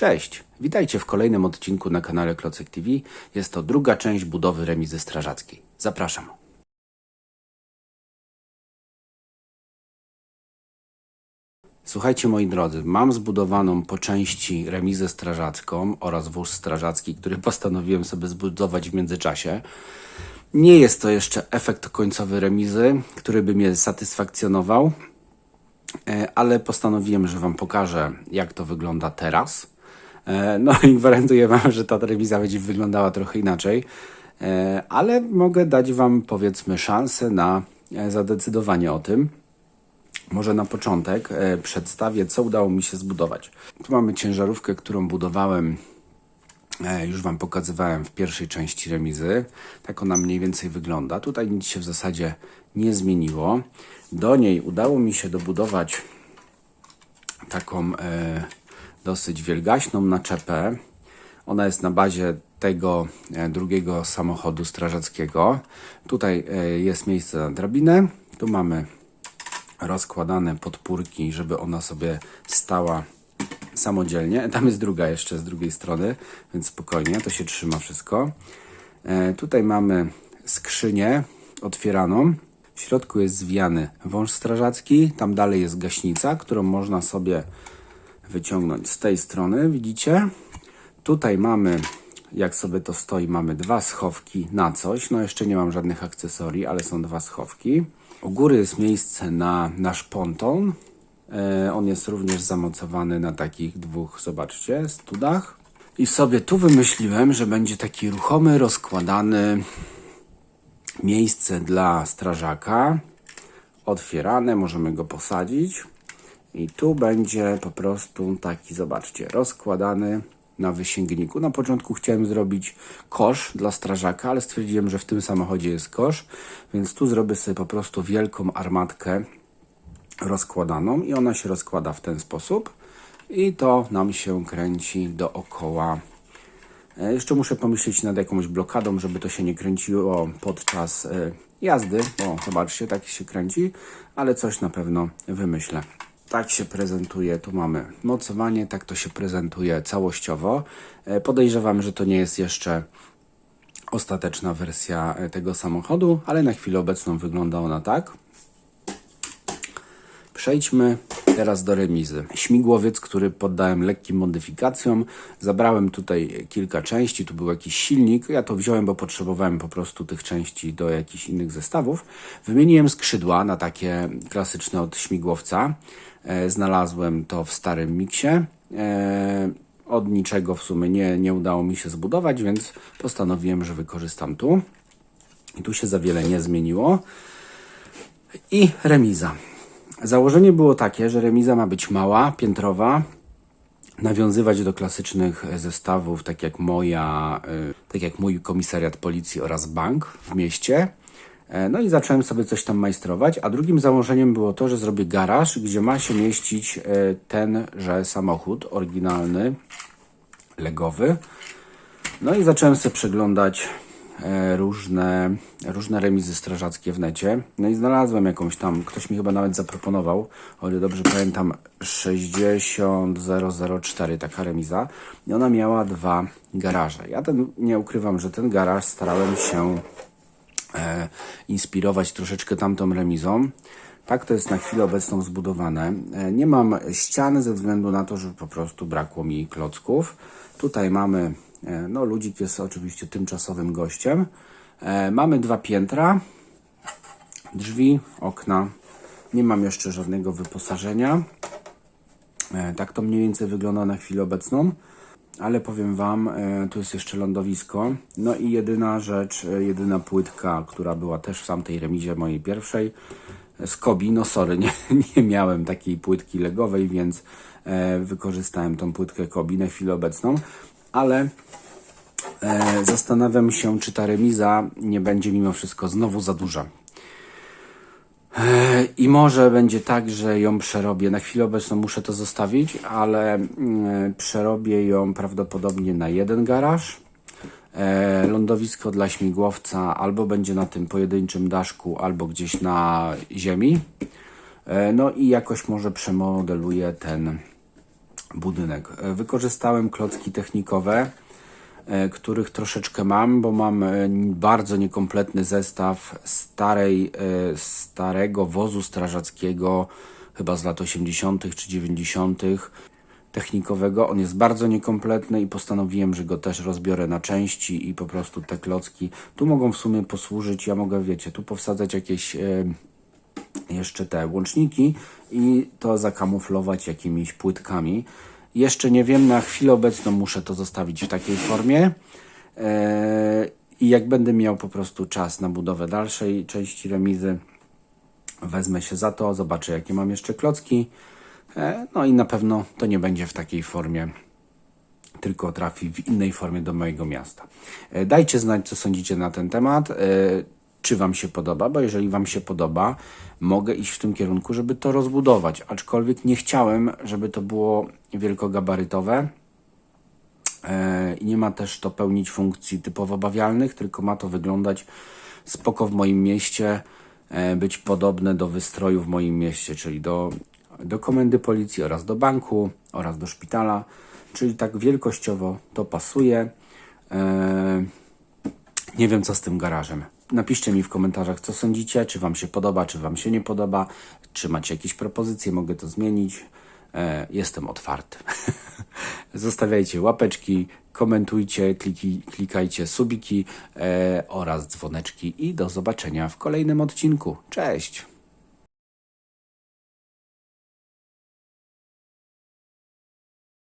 Cześć, witajcie w kolejnym odcinku na kanale Klocek TV. Jest to druga część budowy remizy strażackiej. Zapraszam. Słuchajcie moi drodzy, mam zbudowaną po części remizę strażacką oraz wóz strażacki, który postanowiłem sobie zbudować w międzyczasie. Nie jest to jeszcze efekt końcowy remizy, który by mnie satysfakcjonował, E, ale postanowiłem, że Wam pokażę, jak to wygląda teraz. E, No i gwarantuję Wam, że ta telewizja będzie wyglądała trochę inaczej, E, ale mogę dać Wam, powiedzmy, szansę na e, zadecydowanie o tym. Może na początek przedstawię, co udało mi się zbudować. Tu mamy ciężarówkę, którą budowałem Już Wam pokazywałem w pierwszej części remizy. Tak ona mniej więcej wygląda. Tutaj nic się w zasadzie nie zmieniło. Do niej udało mi się dobudować taką dosyć wielgaśną naczepę. Ona jest na bazie tego e, drugiego samochodu strażackiego. Tutaj e, jest miejsce na drabinę. Tu mamy rozkładane podpórki, żeby ona sobie stała samodzielnie. Tam jest druga jeszcze z drugiej strony, więc spokojnie, to się trzyma wszystko. E, tutaj mamy skrzynię otwieraną. W środku jest zwijany wąż strażacki. Tam dalej jest gaśnica, którą można sobie wyciągnąć z tej strony, widzicie? Tutaj mamy, jak sobie to stoi, mamy dwa schowki na coś. No jeszcze nie mam żadnych akcesorii, ale są dwa schowki. U góry jest miejsce na nasz ponton. E, On jest również zamocowany na takich dwóch, zobaczcie, studach. I sobie tu wymyśliłem, że będzie taki ruchomy, rozkładany miejsce dla strażaka. Otwierane, możemy go posadzić. I tu będzie po prostu taki, zobaczcie, rozkładany na wysięgniku. Na początku chciałem zrobić kosz dla strażaka, ale stwierdziłem, że w tym samochodzie jest kosz, więc tu zrobię sobie po prostu wielką armatkę rozkładaną i ona się rozkłada w ten sposób i to nam się kręci dookoła. E, Jeszcze muszę pomyśleć nad jakąś blokadą, żeby to się nie kręciło podczas e, jazdy. O, zobaczcie, tak się kręci, ale coś na pewno wymyślę. Tak się prezentuje, tu mamy mocowanie, tak to się prezentuje całościowo. E, Podejrzewam, że to nie jest jeszcze ostateczna wersja e, tego samochodu, ale na chwilę obecną wygląda ona tak. Przejdźmy teraz do remizy. Śmigłowiec, który poddałem lekkim modyfikacjom. Zabrałem tutaj kilka części, tu był jakiś silnik. Ja to wziąłem, bo potrzebowałem po prostu tych części do jakichś innych zestawów. Wymieniłem skrzydła na takie klasyczne od śmigłowca. E, znalazłem to w starym miksie. E, od niczego w sumie nie, nie udało mi się zbudować, więc postanowiłem, że wykorzystam tu. I tu się za wiele nie zmieniło. I remiza. Założenie było takie, że remiza ma być mała, piętrowa, nawiązywać do klasycznych zestawów, tak jak moja, y, tak jak mój komisariat policji oraz bank w mieście. E, No i zacząłem sobie coś tam majstrować, a drugim założeniem było to, że zrobię garaż, gdzie ma się mieścić e, tenże samochód oryginalny, legowy. No i zacząłem sobie przeglądać e, różne, różne remizy strażackie w necie. No i znalazłem jakąś tam, ktoś mi chyba nawet zaproponował, o ile dobrze pamiętam, 60004 taka remiza. I ona miała dwa garaże. Ja ten, nie ukrywam, że ten garaż starałem się e, inspirować troszeczkę tamtą remizą. Tak to jest na chwilę obecną zbudowane. E, Nie mam ściany ze względu na to, że po prostu brakło mi klocków. Tutaj mamy, e, no ludzik jest oczywiście tymczasowym gościem. E, Mamy dwa piętra, drzwi, okna. Nie mam jeszcze żadnego wyposażenia. E, Tak to mniej więcej wygląda na chwilę obecną. Ale powiem Wam, e, tu jest jeszcze lądowisko. No i jedyna rzecz, e, jedyna płytka, która była też w tamtej remizie mojej pierwszej, e, z Kobi. No sorry, nie, nie miałem takiej płytki legowej, więc e, wykorzystałem tą płytkę Kobi na chwilę obecną. Ale e, zastanawiam się, czy ta remiza nie będzie mimo wszystko znowu za duża. E, I może będzie tak, że ją przerobię. Na chwilę obecną muszę to zostawić, ale mm, przerobię ją prawdopodobnie na jeden garaż. E, lądowisko dla śmigłowca albo będzie na tym pojedynczym daszku, albo gdzieś na ziemi. E, no i jakoś może przemodeluję ten budynek. E, Wykorzystałem klocki technikowe, e, których troszeczkę mam, bo mam e, bardzo niekompletny zestaw starej, starego wozu strażackiego, chyba z lat 80. czy 90. technikowego. On jest bardzo niekompletny i postanowiłem, że go też rozbiorę na części i po prostu te klocki tu mogą w sumie posłużyć. Ja mogę, wiecie, tu powsadzać jakieś jeszcze te łączniki i to zakamuflować jakimiś płytkami. Jeszcze nie wiem, na chwilę obecną muszę to zostawić w takiej formie. Eee, I jak będę miał po prostu czas na budowę dalszej części remizy, wezmę się za to, zobaczę jakie mam jeszcze klocki. E, No i na pewno to nie będzie w takiej formie, tylko trafi w innej formie do mojego miasta. E, Dajcie znać, co sądzicie na ten temat. E, Czy Wam się podoba, bo jeżeli Wam się podoba, mogę iść w tym kierunku, żeby to rozbudować. Aczkolwiek nie chciałem, żeby to było wielkogabarytowe. E, I nie ma też to pełnić funkcji typowo bawialnych, tylko ma to wyglądać spoko w moim mieście, e, być podobne do wystroju w moim mieście, czyli do, do komendy policji oraz do banku oraz do szpitala, czyli tak wielkościowo to pasuje. Nie wiem, co z tym garażem. Napiszcie mi w komentarzach, co sądzicie, czy Wam się podoba, czy Wam się nie podoba, czy macie jakieś propozycje, mogę to zmienić. E, jestem otwarty. Zostawiajcie łapeczki, komentujcie, kliki, klikajcie subiki e, oraz dzwoneczki i do zobaczenia w kolejnym odcinku. Cześć!